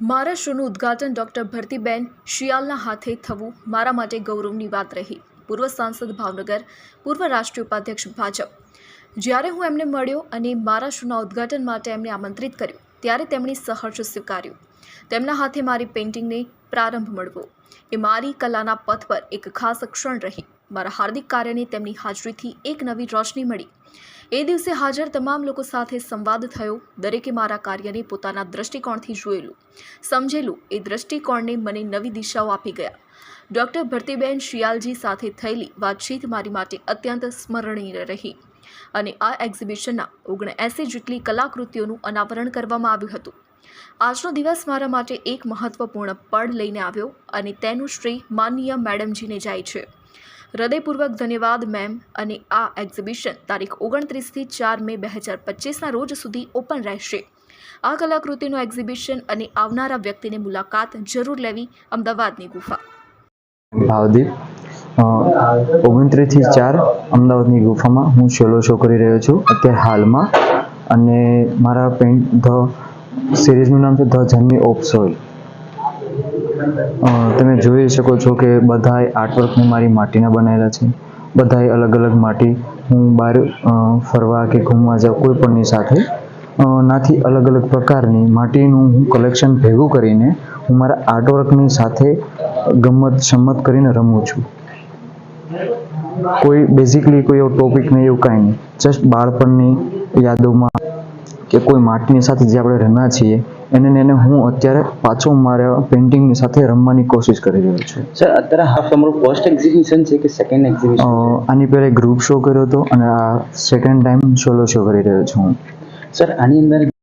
મારા શોનું ઉદ્ઘાટન ડૉક્ટર ભરતીબેન શિયાલના હાથે થવું મારા માટે ગૌરવની વાત રહી. પૂર્વ સાંસદ ભાવનગર, પૂર્વ રાષ્ટ્રીય ઉપાધ્યક્ષ ભાજપ. જ્યારે હું એમને મળ્યો અને મારા શોના ઉદ્ઘાટન માટે એમને આમંત્રિત કર્યું, ત્યારે તેમણે સહર્ષ સ્વીકાર્યું. તેમના હાથે મારી પેઇન્ટિંગને પ્રારંભ મળવો. એ મારી કલાના પથ પર એક ખાસ ક્ષણ રહી. મારા હાર્દિક કાર્યને તેમની હાજરીથી એક નવી રોશની મળી. એ દિવસે હાજર તમામ લોકો સાથે સંવાદ થયો. દરેકે મારા કાર્યને પોતાના દ્રષ્ટિકોણથી જોયેલું, સમજેલું. એ દ્રષ્ટિકોણને મને નવી દિશાઓ આપી ગયા. ડૉક્ટર ભરતીબેન શિયાલજી સાથે થયેલી વાતચીત મારી માટે અત્યંત સ્મરણીય રહી અને આ એક્ઝિબિશનના ઓગણએંસી જેટલી કલાકૃતિઓનું અનાવરણ કરવામાં આવ્યું હતું. આજનો દિવસ મારા માટે એક મહત્વપૂર્ણ પળ લઈને આવ્યો અને તેનું શ્રેય માનનીય મેડમજીને જાય છે. હૃદયપૂર્વક ધન્યવાદ મેમ અને આ એક્ઝિબિશન તારીખ ઓગણત્રીસથી ચાર મે બે હજાર પચીસના રોજ સુધી ઓપન રહેશે. આ કલાકૃતિનું એક્ઝિબિશન અને આવનારા વ્યક્તિને મુલાકાત જરૂર લેવી અમદાવાદની ગુફા. ભાવદીપ ઓગણત્રીસથી ચાર અમદાવાદની ગુફામાં હું શેલો શો કરી રહ્યો છું. અત્યારે હાલમાં. અને મારા પેન્ટ ધ સિરીઝનું નામ છે ધ જર્ની ઓફ સોઇલ તમે જોઈ શકો છો કે બધાય આર્ટવર્કને મારી માટીના બનાવેલા છે. બધાએ અલગ અલગ માટી હું બહાર ફરવા કે ઘૂમવા જાઉં કોઈ પણની સાથે. નાથી અલગ અલગ પ્રકારની માટીનું હું કલેક્શન ભેગું કરીને હું મારા આર્ટવર્કની સાથે ગમત સંમત કરીને રમું છું. કોઈ બેઝિકલી કોઈ એવો ટોપિક નહીં, એવું કાંઈ નહીં. જસ્ટ બાળપણની યાદોમાં કે કોઈ માટીની સાથે જે આપણે રમ્યા છીએ એને એને હું અત્યારે પાછો મારા પેઇન્ટિંગની સાથે રમવાની કોશિશ કરી રહ્યો છું. સર અત્યારે હાફ તમારું ફર્સ્ટ એક્ઝિબિશન છે કે સેકન્ડ એક્ઝિબિશન આની પહેલાં ગ્રુપ શો કર્યો હતો અને આ સેકન્ડ ટાઈમ સોલો શો કરી રહ્યો છું હું. સર આની અંદર